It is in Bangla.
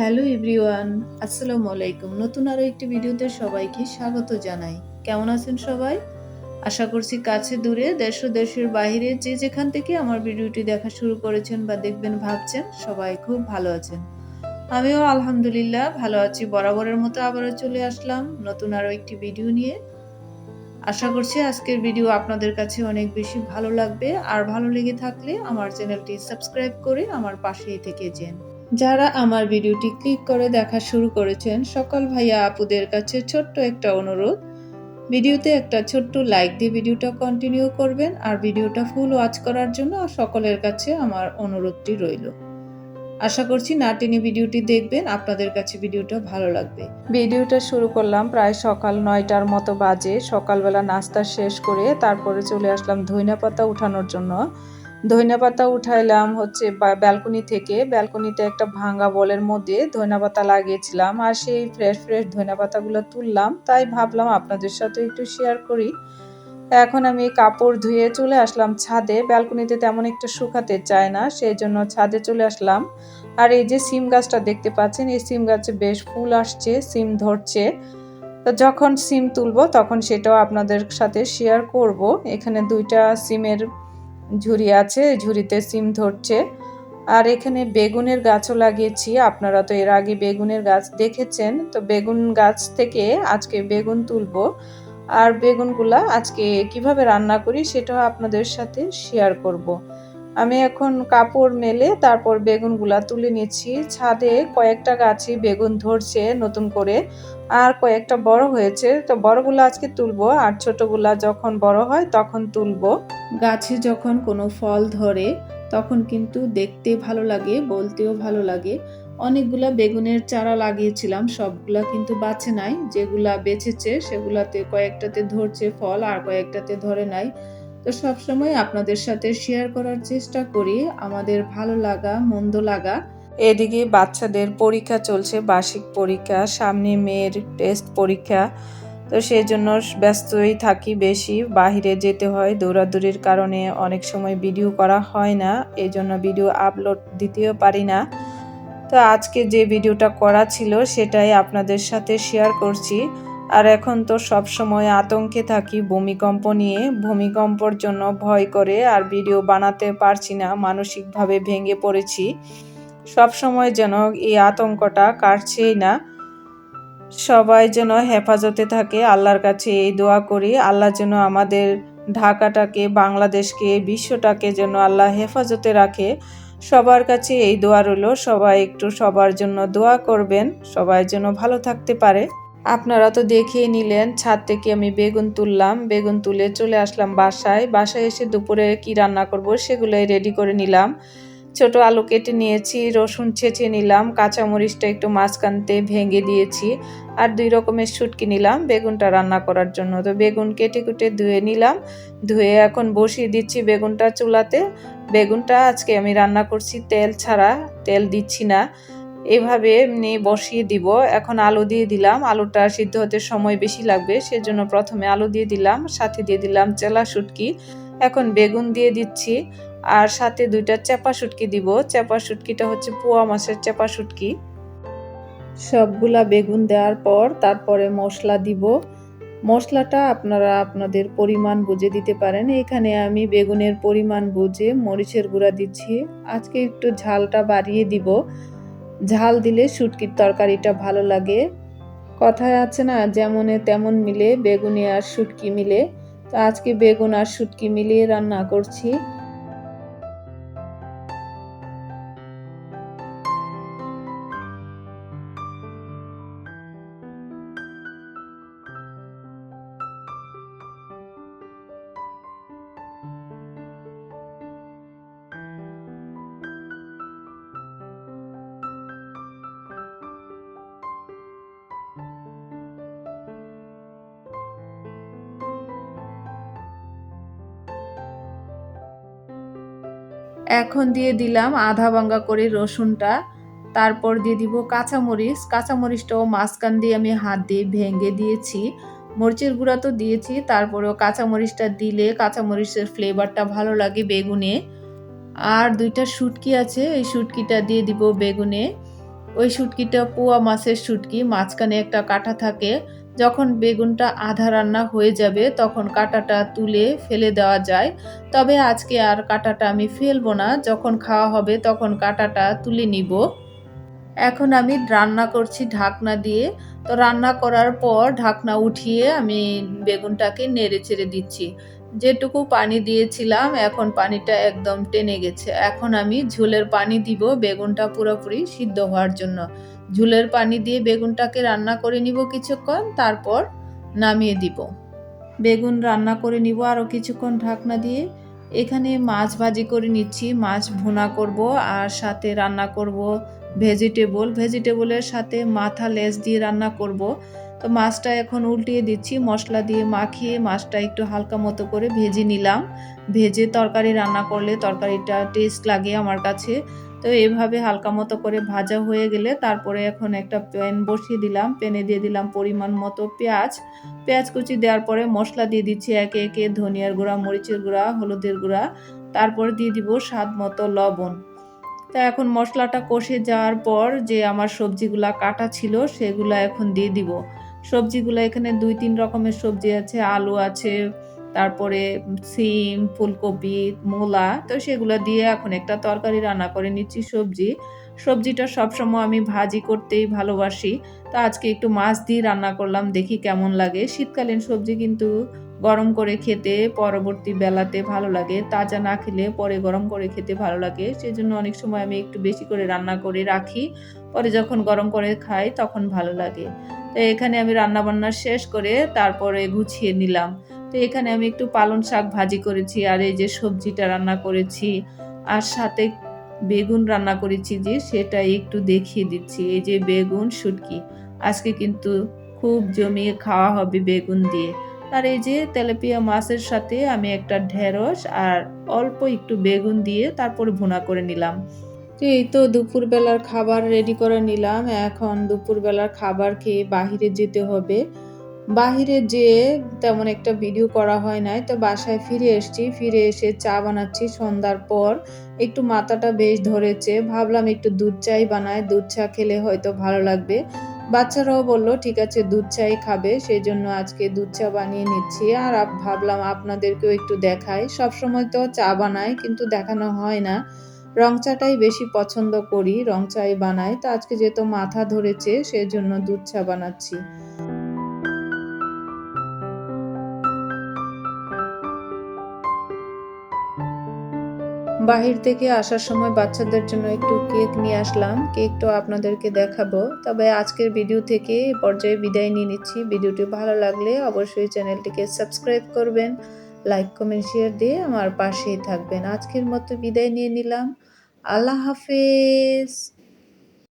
হ্যালো এভরিওয়ান, আসসালামু আলাইকুম। নতুন আরও একটি ভিডিওতে সবাইকে স্বাগত জানাই। কেমন আছেন সবাই? আশা করছি কাছে দূরে, দেশ ও দেশের বাইরে যে যেখান থেকে আমার ভিডিওটি দেখা শুরু করেছেন বা দেখবেন ভাবছেন, সবাই খুব ভালো আছেন। আমিও আলহামদুলিল্লাহ ভালো আছি, বরাবরের মতো আবারও চলে আসলাম নতুন আরও একটি ভিডিও নিয়ে। আশা করছি আজকের ভিডিও আপনাদের কাছে অনেক বেশি ভালো লাগবে। আর ভালো লেগে থাকলে আমার চ্যানেলটি সাবস্ক্রাইব করে আমার পাশেই থেকে যেন। যারা আমার ভিডিওটি ক্লিক করে দেখা শুরু করেছেন, সকল ভাইয়া আপুদের কাছে ছোট্ট একটা অনুরোধ। ভিডিওতে একটা ছোট্ট লাইক দিয়ে ভিডিওটা কন্টিনিউ করবেন আর ভিডিওটা ফুল ওয়াচ করার জন্য সকলের কাছে আমার অনুরোধটি রইল। আশা করছি না টেনে ভিডিওটি দেখবেন, আপনাদের কাছে ভিডিওটা ভালো লাগবে। ভিডিওটা শুরু করলাম প্রায় সকাল নয়টার মতো বাজে। সকালবেলা নাস্তা শেষ করে তারপরে চলে আসলাম ধইনা পাতা উঠানোর জন্য। ধইনা পাতা উঠাইলাম হচ্ছে ব্যালকনি থেকে। ব্যালকনিতে একটা ভাঙ্গা বলের মধ্যে ধইনা পাতা লাগিয়েছিলাম আর সেই ফ্রেশ ফ্রেশ ধইনা পাতাগুলো তুললাম। তাই ভাবলাম আপনাদের সাথে একটু শেয়ার করি। এখন আমি কাপড় ধুয়ে চলে আসলাম ছাদে। ব্যালকনিতে তেমন একটা শুকাতে চায় না সেই জন্য ছাদে চলে আসলাম। আর এই যে সিম গাছটা দেখতে পাচ্ছেন, এই সিম গাছে বেশ ফুল আসছে, সিম ধরছে। তো যখন সিম তুলবো তখন সেটাও আপনাদের সাথে শেয়ার করব। এখানে দুইটা সিমের ঝুড়ি আছে, ঝুড়িতে সিম ধরছে। আর এখানে বেগুনের গাছও লাগিয়েছি, আপনারা তো এর আগে বেগুনের গাছ দেখেছেন। তো বেগুন গাছ থেকে আজকে বেগুন তুলব। আর বেগুনগুলা আজকে কীভাবে রান্না করি সেটাও আপনাদের সাথে শেয়ার করব। আমি এখন কাপড় মেলে তারপর বেগুনগুলা তুলে নিচ্ছি। ছাদে কয়েকটা গাছে বেগুন ধরছে নতুন করে। আর কয়েকটা বড় হয়েছে। তো বড়গুলো আজকে তুলবো আর ছোটগুলা যখন বড় হয় তখন তুলবো। গাছে যখন কোনো ফল ধরে তখন কিন্তু দেখতে ভালো লাগে, বলতেও ভালো লাগে। অনেকগুলা বেগুনের চারা লাগিয়েছিলাম, সবগুলা কিন্তু বাঁচে নাই। যেগুলা বেঁচেছে সেগুলাতে কয়েকটাতে ধরছে ফল আর কয়েকটাতে ধরে নাই। তো সবসময় আপনাদের সাথে শেয়ার করার চেষ্টা করি। আমাদের ভালো লাগা, মন্দ লাগা। এদিকে বাচ্চাদের পরীক্ষা চলছে, বার্ষিক পরীক্ষা, সামনে মেয়ের টেস্ট পরীক্ষা। তো সেই জন্য ব্যস্তই থাকি বেশি, বাহিরে যেতে হয়, দৌড়াদৌড়ির কারণে অনেক সময় ভিডিও করা হয় না এই জন্য ভিডিও আপলোড দিতেও পারি না। তো আজকে যে ভিডিওটা করা ছিল, সেটাই আপনাদের সাথে শেয়ার করছি। আর এখন তো সব সময় আতঙ্কে থাকি ভূমিকম্প নিয়ে। ভূমিকম্পর জন্য ভয় করে আর ভিডিও বানাতে পারছি না, মানসিকভাবে ভেঙে পড়েছি। সব সময় যেন এই আতঙ্কটা কাটছেই না। সবাই যেন হেফাজতে থাকে, আল্লাহর কাছে এই দোয়া করি। আল্লাহ যেন আমাদের ঢাকাটাকে, বাংলাদেশকে, বিশ্বটাকে যেন আল্লাহ হেফাজতে রাখে। সবার কাছে এই দোয়া রইল, সবাই একটু সবার জন্য দোয়া করবেন, সবাই যেন ভালো থাকতে পারে। আপনারা তো দেখেই নিলেন, ছাদ থেকে আমি বেগুন তুললাম, বেগুন তুলে চলে আসলাম বাসায়। বাসায় এসে দুপুরে কি রান্না করব সেগুলোই রেডি করে নিলাম। ছোট আলু কেটে নিয়েছি, রসুন ছেঁচে নিলাম, কাঁচামরিচটা একটু মাঝখানতে ভেঙে দিয়েছি আর দুই রকমের শুটকি নিলাম বেগুনটা রান্না করার জন্য। তো বেগুন কেটে কুটে ধুয়ে নিলাম, ধুয়ে এখন বসিয়ে দিচ্ছি বেগুনটা চুলাতে। বেগুনটা আজকে আমি রান্না করছি তেল ছাড়া, তেল দিচ্ছি না। এভাবে এমনি বসিয়ে দিব। এখন আলু দিয়ে দিলাম। আলুটা সিদ্ধ হতে সময় বেশি লাগবে, সেজন্য প্রথমে আলু দিয়ে দিলাম, সাথে দিয়ে দিলাম চেলা শুটকি। এখন বেগুন দিয়ে দিচ্ছি, আর সাথে দুইটা চেপা শুটকি দিব। চেপা শুটকিটা হচ্ছে পোয়া মাছের চেপা শুটকি। সবগুলা বেগুন দেওয়ার পর তারপরে মশলা দিব। মশলাটা আপনারা আপনাদের পরিমাণ বুঝে দিতে পারেন। এখানে আমি বেগুনের পরিমাণ বুঝে মরিচের গুঁড়া দিচ্ছি। আজকে একটু ঝালটা বাড়িয়ে দিব। ঝাল দিলে শুটকির তরকারিটা ভালো লাগে। কথায় আছে না, যেমনে তেমন মিলে, বেগুনি আর শুটকি মিলে। তো আজকে বেগুন আর শুটকি মিলিয়ে রান্না করছি। এখন দিয়ে দিলাম আধা ভাঙ্গা করে রসুনটা। তারপর দিয়ে দিব কাঁচামরিচ। কাঁচামরিচটাও মাঝখান দিয়ে আমি হাত দিয়ে ভেঙে দিয়েছি। মরিচের গুঁড়া তো দিয়েছি, তারপরেও কাঁচামরিচটা দিলে কাঁচামরিচের ফ্লেভারটা ভালো লাগে বেগুনে। আর দুইটা শুটকি আছে, এই শুটকিটা দিয়ে দিব বেগুনে। ওই শুটকিটা পোয়া মাছের শুটকি, মাঝখানে একটা কাঁটা থাকে। যখন বেগুনটা আধা রান্না হয়ে যাবে, তখন কাঁটাটা তুলে ফেলে দেওয়া যায়। তবে আজকে আর কাঁটাটা আমি ফেলব না। যখন খাওয়া হবে, তখন কাঁটাটা তুলে নিব। এখন আমি রান্না করছি ঢাকনা দিয়ে। তো রান্না করার পর ঢাকনা উঠিয়ে আমি বেগুনটাকে নেড়ে চেড়ে দিচ্ছি। যেটুকু পানি দিয়েছিলাম, এখন পানিটা একদম টেনে গেছে। এখন আমি ঝোলের পানি দিব, বেগুনটা পুরোপুরি সিদ্ধ হওয়ার জন্য। ঝোলের পানি দিয়ে বেগুনটাকে রান্না করে নিব কিছুক্ষণ, তারপর নামিয়ে দিব। বেগুন রান্না করে নিব আরও কিছুক্ষণ ঢাকনা দিয়ে। এখানে মাছ ভাজি করে নিচ্ছি, মাছ ভুনা করব আর সাথে রান্না করব ভেজিটেবল। ভেজিটেবলের সাথে মাথা লেস দিয়ে রান্না করব। তো মাছটা এখন উল্টিয়ে দিচ্ছি, মশলা দিয়ে মাখিয়ে মাছটা একটু হালকা মতো করে ভেজে নিলাম। ভেজে তরকারি রান্না করলে তরকারিটা টেস্ট লাগে আমার কাছে। তো এভাবে হালকা মতো করে ভাজা হয়ে গেলে তারপরে এখন একটা প্যান বসিয়ে দিলাম। প্যানে দিয়ে দিলাম পরিমাণ মতো পেঁয়াজ। পেঁয়াজ কুচি দেওয়ার পরে মশলা দিয়ে দিচ্ছি একে একে ধনিয়ার গুঁড়া, মরিচের গুঁড়া, হলুদের গুঁড়া। তারপর দিয়ে দিব স্বাদ মতো লবণ। তা এখন মশলাটা কষে যাওয়ার পর যে আমার সবজিগুলা কাটা ছিল সেগুলা এখন দিয়ে দিব। সবজিগুলো এখানে দুই, তিন রকমের সবজি আছে, আলু আছে, তারপরে সিম, ফুলকপি, মূলা। তো সেগুলো দিয়ে এখন একটা তরকারি রান্না করে নিচ্ছি সবজি। সবজিটা সবসময় আমি ভাজি করতেই ভালোবাসি। তো আজকে একটু মাছ দিয়ে রান্না করলাম, দেখি কেমন লাগে। শীতকালীন সবজি কিন্তু গরম করে খেতে পরবর্তী বেলাতে ভালো লাগে। তাজা না খেলে পরে গরম করে খেতে ভালো লাগে। সেজন্য অনেক সময় আমি একটু বেশি করে রান্না করে রাখি। পরে যখন গরম করে খাই তখন ভালো লাগে। তো এখানে আমি রান্নাবান্না শেষ করে তারপরে গুছিয়ে নিলাম। তো এখানে আমি একটু পালন শাক ভাজি করেছি আর এই যে সবজিটা রান্না করেছি আর সাথে বেগুন রান্না করেছি যে সেটা একটু দেখিয়ে দিচ্ছি। এই যে বেগুন, শুটকি, আজকে কিন্তু খুব জমিয়ে খাওয়া হবে বেগুন দিয়ে। আর এই যে তেলাপিয়া মাছের সাথে আমি একটা ঢেঁড়স আর অল্প একটু বেগুন দিয়ে তারপর ভুনা করে নিলাম। তো এই তো দুপুরবেলার খাবার রেডি করে নিলাম। এখন দুপুরবেলার খাবার খেয়ে বাহিরে যেতে হবে। বাহিরে যেয়ে তেমন একটা ভিডিও করা হয় নাই। তো বাসায় ফিরে এসছি। ফিরে এসে চা বানাচ্ছি। সন্ধ্যার পর একটু মাথাটা বেশ ধরেছে। ভাবলাম একটু দুধ চাই বানায় দুধ চা খেলে হয়তো ভালো লাগবে। বাচ্চারাও বলল, ঠিক আছে, দুধ চাই খাবে। সেই জন্য আজকে দুধ চা বানিয়ে নিচ্ছি। আর ভাবলাম আপনাদেরকেও একটু দেখাই। সবসময় তো চা বানাই, কিন্তু দেখানো হয় না। রং চাটাই বেশি পছন্দ করি, রং চাই বানাই। তো আজকে যেহেতু মাথা ধরেছে, সেজন্য দুধ চা বানাচ্ছি। বাহির থেকে আসার সময় বাচ্চাদের জন্য একটু কেক নিয়ে আসলাম। কেকটাও আপনাদেরকে দেখাবো। তবে আজকের ভিডিও থেকে পর্যায়ে বিদায় নিয়ে নিচ্ছি। ভিডিওটি ভালো লাগলে অবশ্যই চ্যানেলটিকে সাবস্ক্রাইব করবেন, লাইক, কমেন্ট, শেয়ার দিয়ে আমার পাশেই থাকবেন। আজকের মতো বিদায় নিয়ে নিলাম। আল্লাহ হাফেজ।